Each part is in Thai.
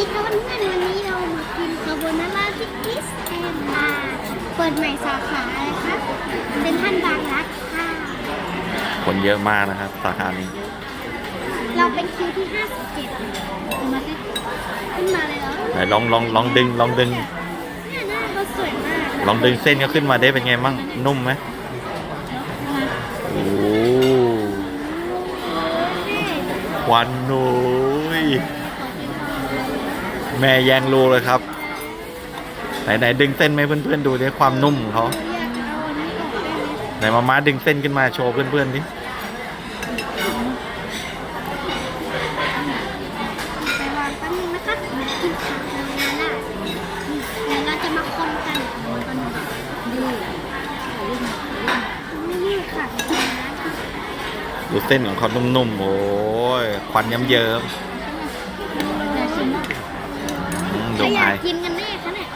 ดีค่ะเพื่อนๆวันนี้เรามากินคาโบนาร่าที่กิสแอนด์บาร์เปิดใหม่สาขาอะไรคะเป็นท่านบางรักค่ะ คนเยอะมากนะครับสาขานี้ เราเป็นคิวที่ 57 มาสิขึ้นมาเลยเหรอไหนลองลองลองดึงลองดึง เนี่ยหน้าเขาสวยมากลองดึงเส้นก็ขึ้นมาได้เป็นไงมั่งนุ่มไหมโอ้ควันหนุย แม่แยงรูเลยครับ ไหนไหนดึงเส้นไหมเพื่อนๆดูดิความนุ่มของเขาอยากเอาอันนี้ออกได้ไหมไหนมาม้าดึงเส้นขึ้นมาโชว์เพื่อนๆดิไปวางแป๊บนึงนะคะมากินคาโบนาร่าเดี๋ยวเราจะมาคนกันนี่ค่ะดูเส้นของเขานุ่มๆ โอ้ยควันเยิ้มๆอืม ดูอไอยากกินกันแน่คะเนี่ย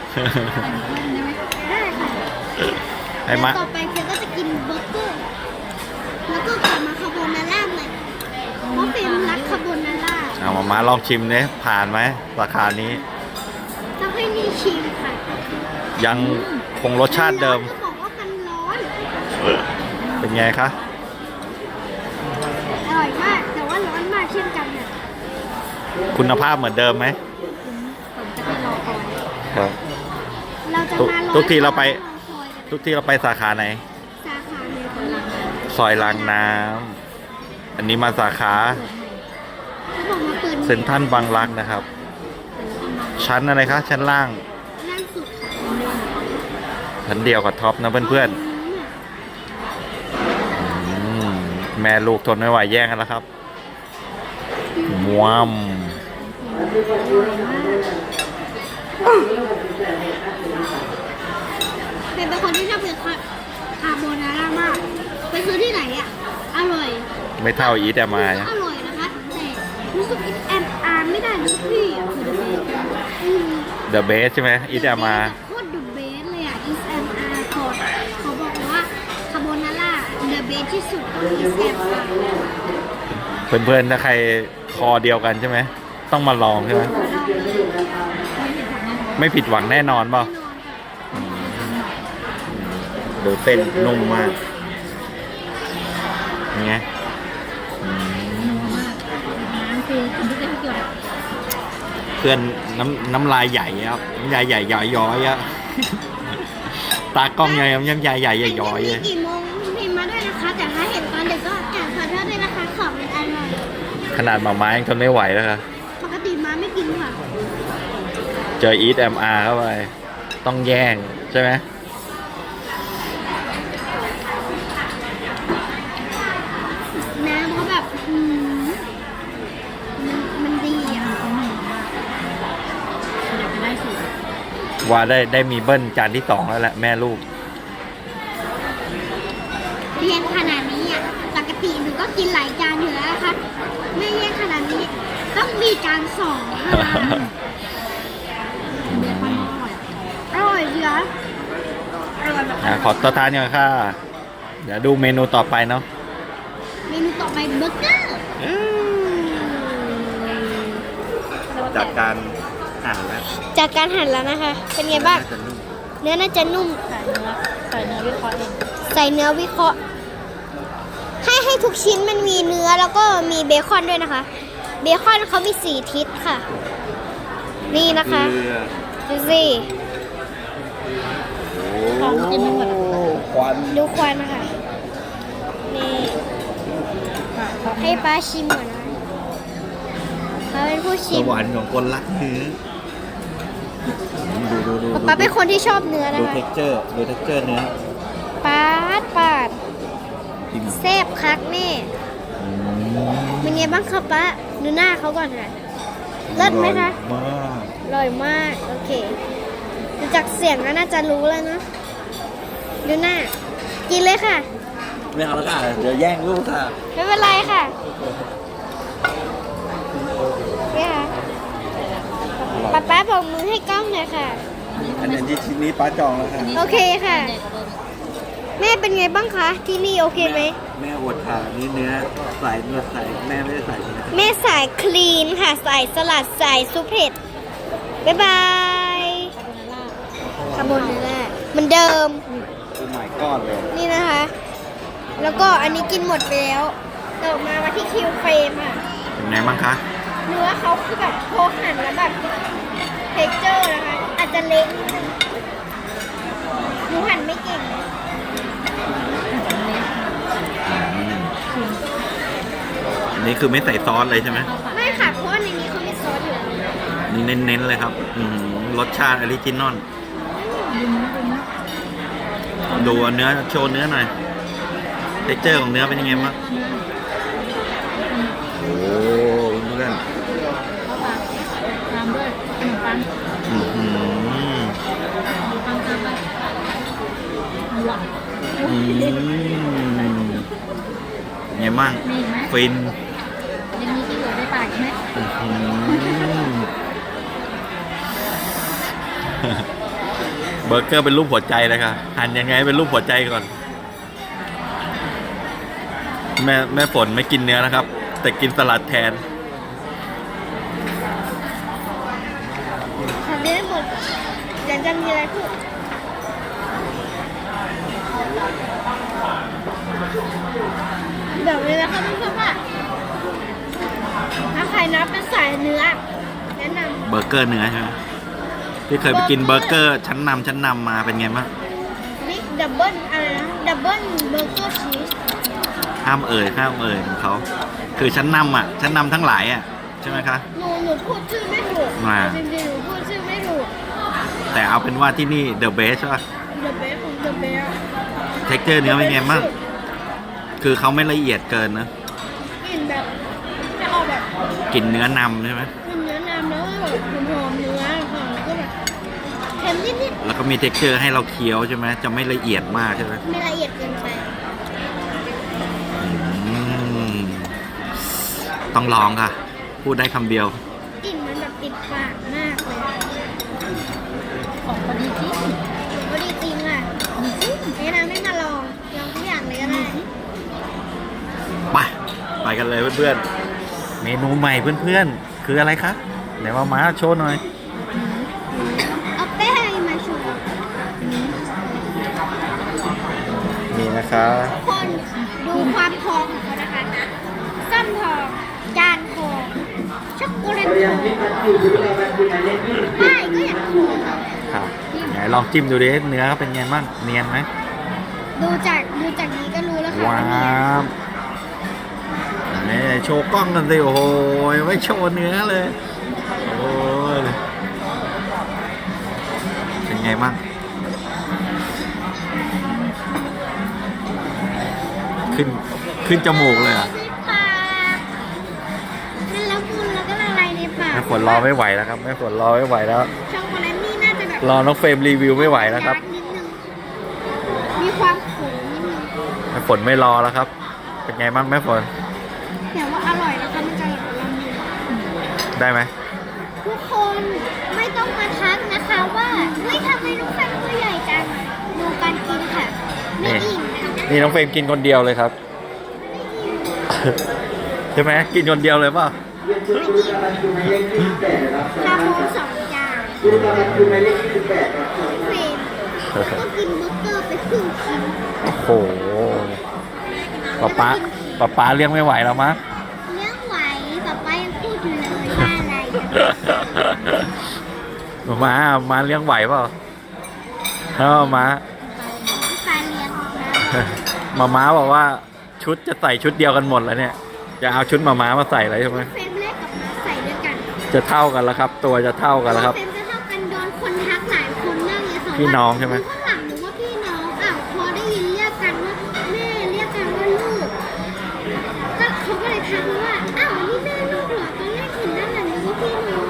ได้ค่ะให้มาแล้วต่อไปเพียงก็จะกินเบอร์เกอร์แล้วก็กลับมาคาโบนาร่าใหม่เพราะเป็นรักคาโบนาร่าเอามามาลองชิมเนี่ยผ่านไหมราคานี้ต้องให้นี่ชิมค่ะ ยังคงรสชาติเดิมก็บอกว่ามันร้อนเป็นไงคะอร่อยมากแต่ว่าร้อนมากเช่นกันเนี่ยคุณภาพเหมือนเดิมไหมผมจะไปรอคอย ครับ เราจะมาทุกทีเราไปอคอยกันทุกที่เราไปสาขาไหน สาขาในตลาดซอยรางน้ำอันนี้มาสาขาเขาบอกมาเปิดเซ็นทรัลบางรักนะครับ ชั้นอะไรคะชั้นล่างนั่งสุดค่ะชั้นเดียวกับท็อปนะเพื่อนๆอืมแม่ลูกทนไม่ไหวแย่งกันแล้วครับมวม เป็นเป็นคนที่ชอบกินคาคาโบนาร่ามาก ไปซื้อที่ไหนอะ อร่อย ไม่เท่าอีแต่มาก็นะอร่อยนะคะ แต่รู้สึกแอนอ่านไม่ได้นะพี่อะคือเดอะเบสอืม The Best ใช่ไหมอีแต่มา โคตรเดอะเบสเลยอะ is and r เขาเขาบอกว่าคาโบนาร่าเดอะเบสที่สุด is and r เพื่อนๆ ถ้าใครคอเดียวกันใช่ไหม ต้องมาลองใช่ไหม ไม่ผิดหวังแน่นอนเปล่าอืมดูเส้นนุ่มมากยังไงอืมเพื่อนน้ำน้ำลายใหญ่ครับน้ำลายใหญ่ใหญ่ย้อยอะตากล้องใหญ่น้ำลายใหญ่ใหญ่ย้อยมีอะกี่โมงพิมพ์มาด้วยนะคะ แต่ถ้าเห็นตอนดึกก็แอบขอโทษด้วยนะคะของมันอร่อยขนาดหมาไม้ยังทนไม่ไหวแล้วค่ะปกติมาไม่กินค่ะ เจออีทแอมอาร์เข้าไป ต้องแย่ง ใช่ไหมน้ำเขาแบบอืมมันมันดีอะว่าได้ได้มีเบิ้ลจานที่สองแล้วแหละแม่ลูก เรียนขนาดนี้อะปกติหนูก็กินหลายจานอยู่แล้วนะคะไม่เรียนขนาดนี้ ต้องมีจานสองค่ะ อร่อยเชียวอร่อยแบบอะขอตัวทานก่อนค่ะ เดี๋ยวดูเมนูต่อไปเนาะเมนูต่อไปเบอร์เกอร์จากการอ่านแล้วจากการหั่นแล้วนะคะ เป็นไงบ้างเนื้อน่าจะนุ่ม ใส่เนื้อใส่เนื้อวิเคราะห์เองใส่เนื้อวิเคราะห์ ให้ให้ทุกชิ้นมันมีเนื้อแล้วก็มีเบคอนด้วยนะคะ เบคอนเขามีสี่ทิศค่ะ นี่นะคะดูสิ ของกินไม่หมดอะควันดูควันนะคะนี่ค่ะของให้ป้าชิมก่อนนะป้าเป็นผู้สชิมวรรค์ของคนรักเนื้อดูดูดูป้าเป็นคนที่ชอบเนื้อนะดูคะเท็กเจอร์ดูเท็กเจอร์เนื้อปาดปาดกินแซ่บคักแม่เป็นไงบ้างคะป้าดูหน้าเขาก่อนค่ะเลิศไหมคะมาก อร่อยมาก โอเคดูจากเสียงก็น่าจะรู้แล้วนะ ดูหน้า กินเลยค่ะ ไม่เอาแล้วค่ะ เดี๋ยวแย่งลูกค่ะ ไม่เป็นไรค่ะนี่ค่ะป๊าป๊าบอกมือให้กล้องหน่อยค่ะ อันนี้ชิ้นนี้ป้าจองแล้วค่ะ โอเคค่ะใหญ่กว่าเดิมแม่เป็นไงบ้างคะที่นี่โอเคไหม แม่อดค่ะนี่เนื้อใส่เนื้อใส่แม่ไม่ได้ใส่เนื้อ แม่สายคลีนค่ะสายสลัดสายซุปเผ็ด บ๊ายบายคาโบนาร่าเหมือนเดิมคือใหม่ ก้อนเลย นี่นะคะ แล้วก็อันนี้กินหมดไปแล้วต่อมามาที่คิวเฟรมอะ เป็นไงบ้างคะ เนื้อเขาคือแบบโคหั่นแล้วแบบเท็กเจอร์นะคะ อาจจะเละนิดนึงหนูหั่นไม่เก่งนะอันนี้คือไม่ใส่ซอสเลยใช่ไหมไม่ค่ะเพราะว่าในนี้เขามีซอสอยู่แล้ว นี่เน้นๆเลยครับ อืมรสชาติออริจินอล ดูเนื้อโชว์เนื้อหน่อยเท็กเจอร์ของเนื้อเป็นยังไงบ้างโอ้เพื่อนตามด้วยขนมปังอื้อหือดูปังตามไปหวานอืมไงบ้างมีไหมฟินยังมีที่เหลือในปากอีกไหม อื้อหือ เบอร์เกอร์เป็นรูปหัวใจเลยค่ะหั่นยังไงเป็นรูปหัวใจก่อน แม่แม่ฝนไม่กินเนื้อนะครับ แต่กินสลัดแทนทำได้หมดเดี๋ยวจะมีอะไรพูดแบบนี้นะคะเพื่อนๆว่าถ้าใครนับเป็นสายเนื้อแนะนเบอร์เกอร์เนื้อใช่ไหม ที่เคยไปกินเบอร์เกอร์ชั้นนำชั้นนำมาเป็นไงบ้างำบิ๊กดับเบิลอะไรนะดับเบิลเบอร์เกอร์ชีสห้ามเอ่ยห้ามเอ่ยของเขาคือชั้นนำอะ ชั้นนำทั้งหลายอะใช่ไหมคะ หนูหนูพูดชื่อไม่ถูกอ่าจริงๆหนูพูดชื่อไม่ถูกแต่เอาเป็นว่าที่นี่เดอะเบสใช่ปะ The best ของ The best เท็กเจอร์เนื้อเป็นไงบ้างคือเขาไม่ละเอียดเกินนะกลิ่นแบบจะออกแบบกลินเนื้อนำใช่ไหมกลิ่นเนื้อนำแล้วก็แบบหอมๆเนื้อค่ะแล้วก็แบบ เค็มนิดแล้วก็มีเท็กเจอร์ให้เราเคี้ยวใช่ไหมจะไม่ละเอียดมากใช่ไหมๆไม่ละเอียดเกินไปอืมต้องลองค่ะ พูดได้คำเดียว กลิ่นมันแบบติดปากมากเลยของพอดีที่ก็ดีจริงอะแนะนำให้มาลองลองทุกอย่างเลยก็ได้ไป ไปกันเลยเพื่อนๆ เมนูใหม่เพื่อนๆ คืออะไรคะ ไหนมามาโชว์หน่อย นี่นะคะคนดูความทองของเขานะคะส้มทองจานทองช็อกโกแลตทองไม่ก็อยากทองค่ะไหนลองจิ้มดูดิเนื้อเป็นไงบ้างเนียนไหมดูจากดูจากนี้ก็รู้แล้วค่ะว้าว่าเนียนวนี่โชว์กล้องกันสิโอ้โหไม่โชว์เนื้อเลยโอ้ยเป็นไงบ้าง ขึ้นขึ้นจมูกเลยอะในปากมันละมุนแล้วก็ละลายในปากแม่ฝนรอไม่ไหวแล้วครับแม่ฝนรอไม่ไหวแล้วช็อกโกแลตนี่น่าจะแบบรอน้องเฟรมรีวิวไม่ไหวแล้วครับดาร์กนิดนึงมีความขมนิดนึงแม่ฝนไม่รอแล้วครับ เป็นไงบ้างแม่ฝนแต่ว่าอร่อยนะคะมันจะละมุนได้ไหมทุกคนไม่ต้องมาทักนะคะว่าเฮ้ยทำไมลูกค้าตัวใหญ่จังดูการกินค่ะไม่อิ่ม นะคะนี่น้องเฟรมกินคนเดียวเลยครับไม่อิ่มใช่ไหมกินคนเดียวเลยเปล่ะไม่อิ่มคาโมสองจานเฟรมก็กินเบอร์เกอร์ไปครึ่งชิ้นโอ้โหป๊าป๊าป๊าป๊าเลี้ยงไม่ไหวแล้วมั้งเลี้ยงไหวป๊าป้ายังพูดอยู่เลยว่าอะไรนะมามาเลี้ยงไหวเปล่าถ้ามา ปลาเลี้ยงนะ มาม้าบอกว่าชุดจะใส่ชุดเดียวกันหมดแล้วเนี่ย จะเอาชุดมาม้ามาใส่เลยใช่ไหมเฟรมแรกกับน้าใส่ด้วยกันจะเท่ากันแล้วครับ ตัวจะเท่ากันแล้วครับ เฟรมจะเท่ากันโดนคนทักหลายคนมากเลยค่ะพี่น้องใช่ไหมว่าข้างหลังหรือว่าพี่น้องอ้าวพอได้ยินเรียกกันว่าแม่เรียกกันว่าลูกก็เขาก็เลยทักมาว่าอ้าวนี่แม่ลูกเหรอตอนแรกเห็นด้านหลังนึกว่าพี่น้อง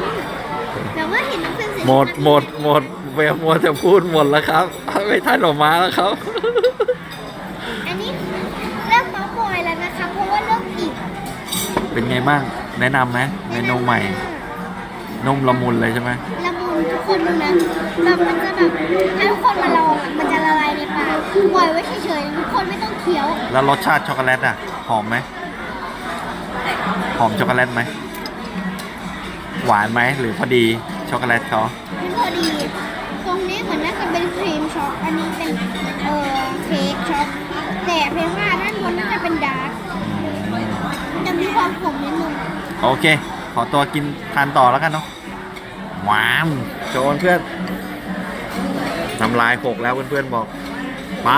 แต่ว่าเห็นน้องเฟรมเสร็จหมดหมดหมดเวลหมดจะพูดหมดแล้วครับ ไม่ทันออกมาแล้วครับ ไงบ้าง แนะนำไหมเมนูใหม่นุ่มละมุนเลยใช่ไหมละมุนทุกคนดูนะแบบมันจะแบบให้ทุกคนมาลองอะมันจะละลายในปากปล่อยไว้เฉยๆทุกคนไม่ต้องเคี้ยว แล้วรสชาติช็อกโกแลตอะ หอมไหมหอมช็อกโกแลตไหม หวานไหมหรือพอดีหช็อกโกแลตเขามันพอดี ตรงนี้เหมือนน่าจะเป็นครีมช็อก อันนี้เป็นเอ่อเค้กช็อก แต่เพลงว่าด้านบนน่าจะเป็นดาร์กจะมี ความขมนิดนึงโอเค ขอตัวกินทานต่อแล้วกันเนาะว้ามโจนเพื่อนทำลายหกแล้วเพื่อนๆบอก ไป